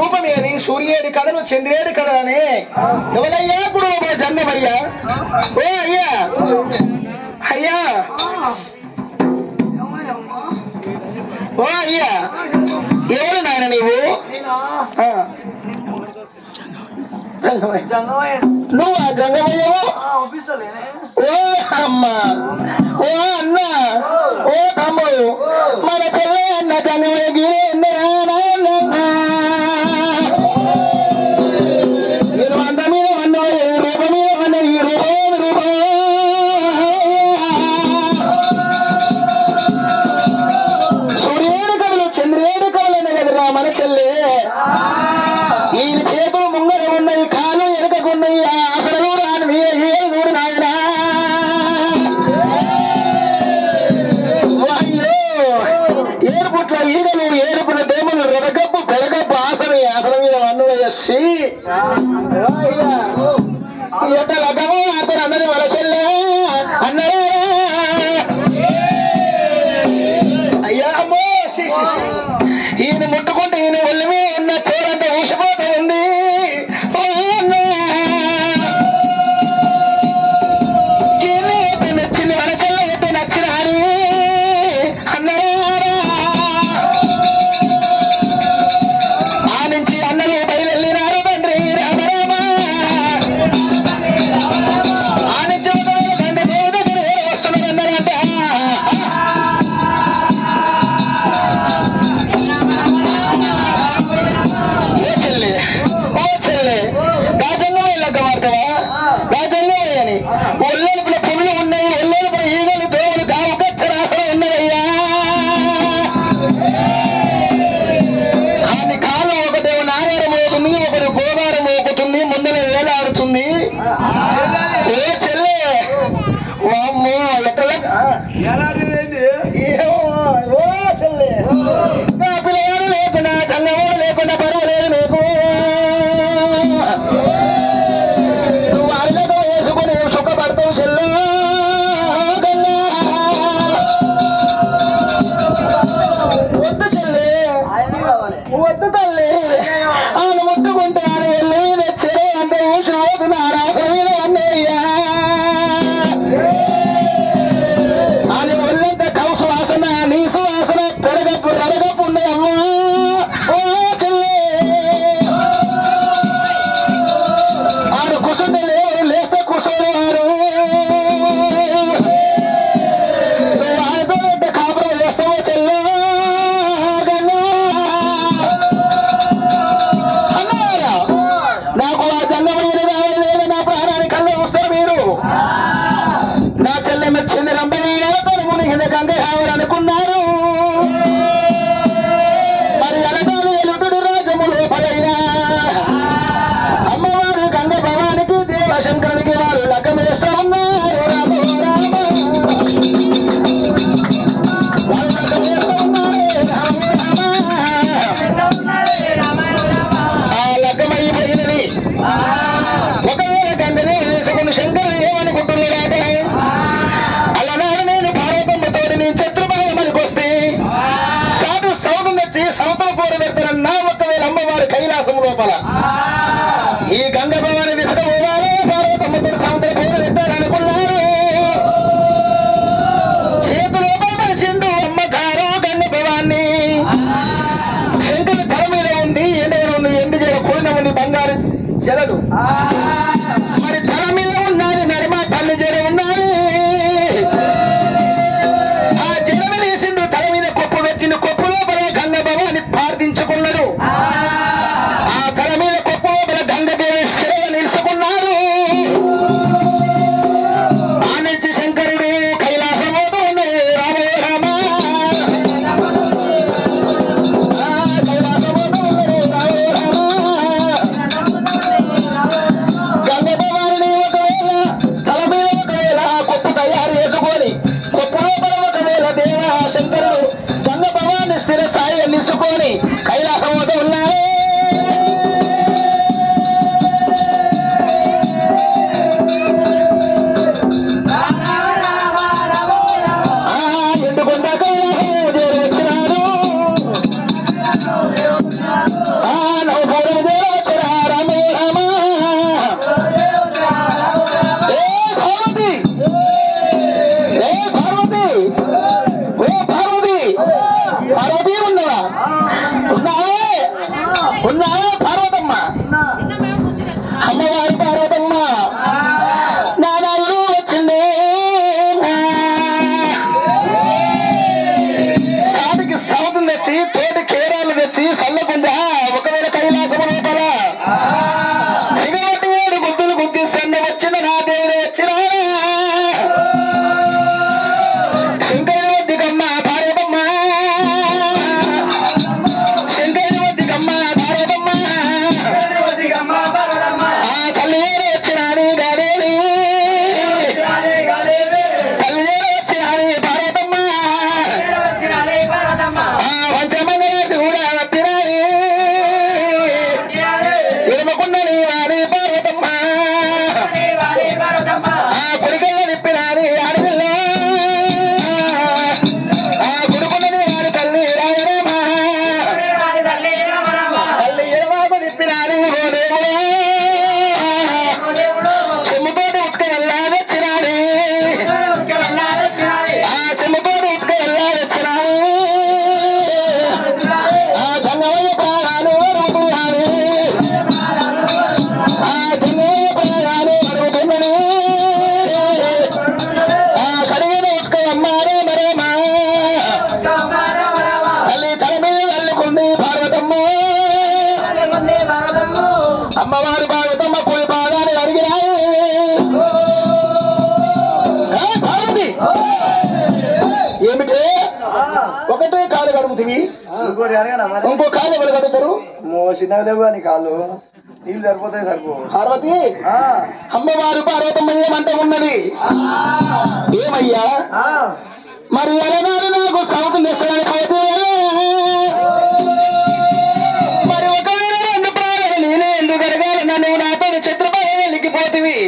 రూపమేది సూర్యుడి కడలు చంద్రేడి కడలని ఎవరయ్యా ఇప్పుడు ఒక జన్మమయ్యా ఓ అయ్యా. అయ్యా. ఓ అయ్యా. ఎవరు నాయన నీవు? నువ్వు ఆ జంగమయ్యావు? ఓ అమ్మ. ఓ అన్న. ఓ తమ్ముడు. మన చెల్ల ఈ యొక్క లగ్గము అతను అందరి వలసల్లో కంటే ఆవరనుకు ஒன்னா అమ్మవారు భారతమ్మ పోయి భాగాన్ని అడిగినాయి. భారతి ఏమిటి? ఒకటే కాలు కడుగుతుంది ఇంకో కాలు ఎవరు కడుగుతారు? చిన్నగా నీ కాళ్ళు. నీళ్ళు సరిపోతాయి సరిపో. పార్వతి అమ్మవారు పార్వతమ్మ ఏమంటే ఉన్నది? ఏమయ్యా? మరి ఎలనాడు నాకు సౌకు మిశ్రమైపోతే మరి ఒకవేళ రెండు ప్రాణాలు నేనే ఎందుకు అడగాలన్నా నువ్వు నాతో చిత్రపై వెళ్ళిపోతివి.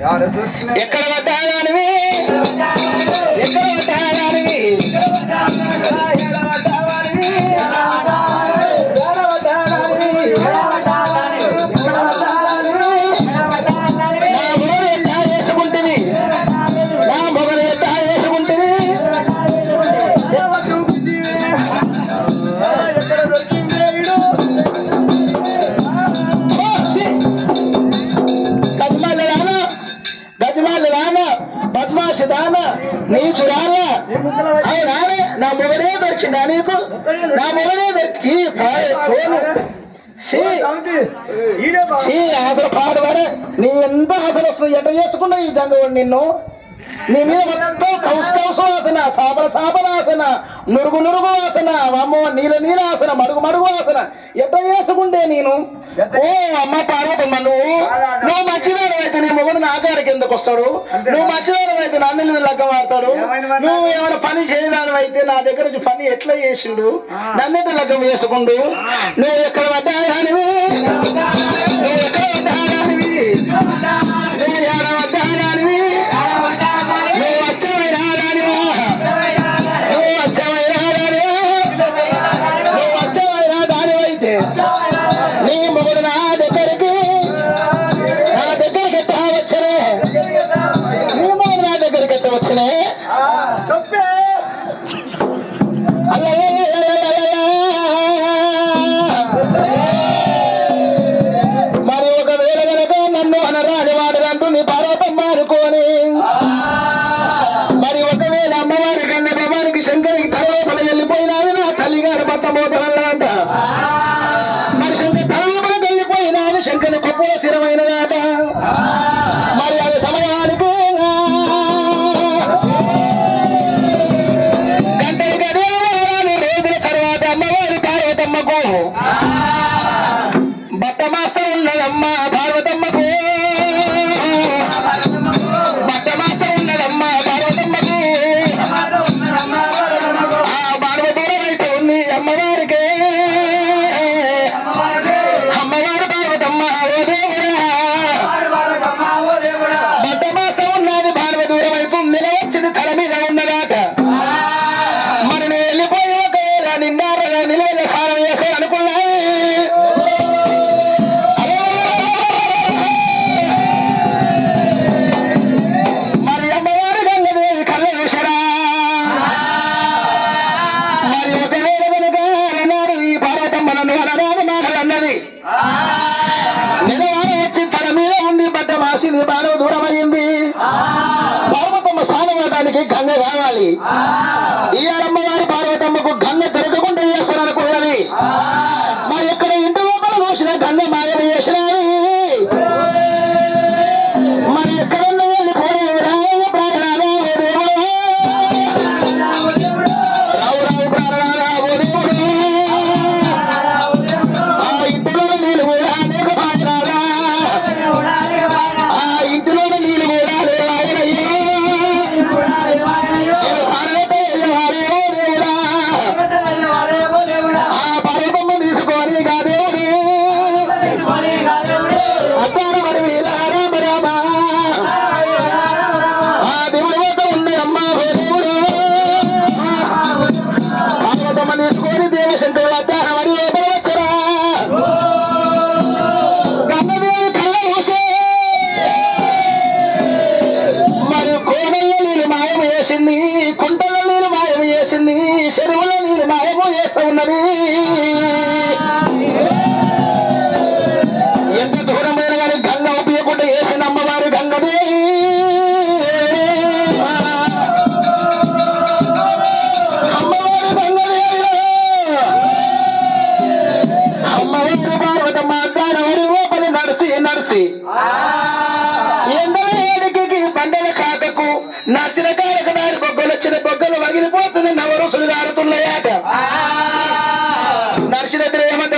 ఎక్కడ పడ్డానివి ఎక్కడ పడ్డానివి దొరికిందా నా మొదలే దొరికి అసలు పాడవాడే నీ ఎంత అసలు ఎట చేసుకున్నా ఈ జంగవాడు నిన్ను? నీ మీద మొత్తం కౌస్తవసువాసన సాపల సాపలాసన నురుగు నురుగు వాసన వామో నీల నీలాసన మరుగు మడుగు వాసన ఎట్ట వేసుకుంటే నేను ఓ అమ్మ పార్వతమ్మ నువ్వు నువ్వు మంచిదాడు అయితే నీ మొగుడు నాకాడికి ఎందుకు వస్తాడు? నువ్వు మంచిదాడు అయితే నన్ను లగ్గ మారుతాడు నువ్వు ఏమైనా పని చేయడానికి అయితే నా దగ్గర పని ఎట్లా చేసిండు? నన్నెట్టు లగ్గం వేసుకుండు? నువ్వు ఎక్కడ పడ్డా ఎక్కడ పడ్డా అడగంటూ నీ ನಮ್ಮ ಅವರು ఈ అమ్మవారి పార్వతమ్మకు గన్న దొరకకుండా చేస్తారనుకున్నది మరి ఎక్కడ something like that వెనకాలకు దారి బొగ్గలు వచ్చిన బొగ్గలు వగిలిపోతుంది నవరుసులు గారుతున్నాయాక నర్సిరెడ్డి రేవంత్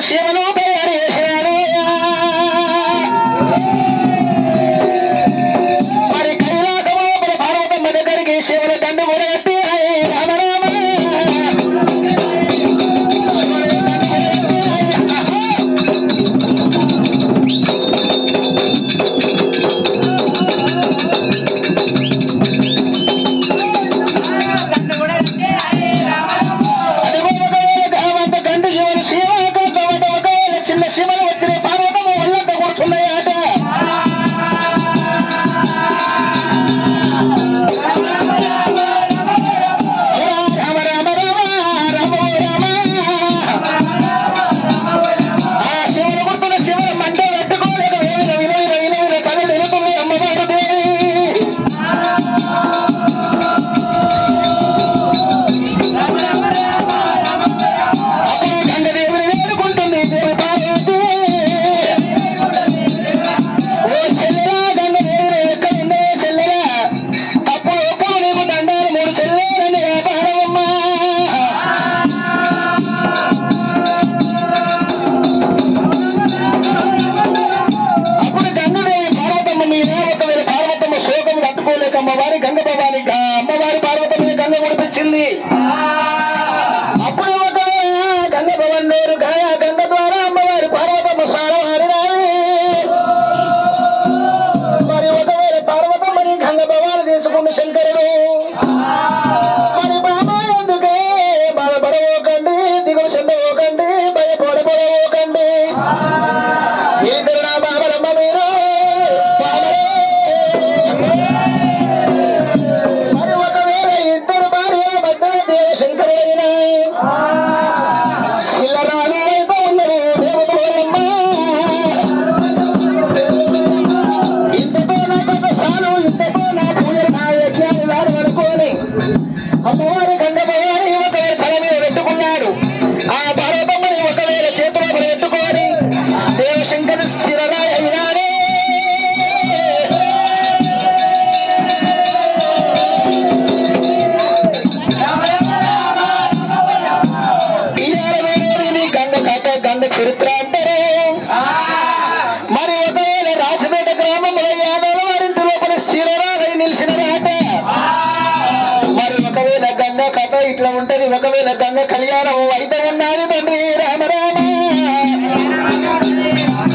ಸೇವನೋ తట్టుకోలేక అమ్మవారి గంగ భవాని గా- అమ్మవారి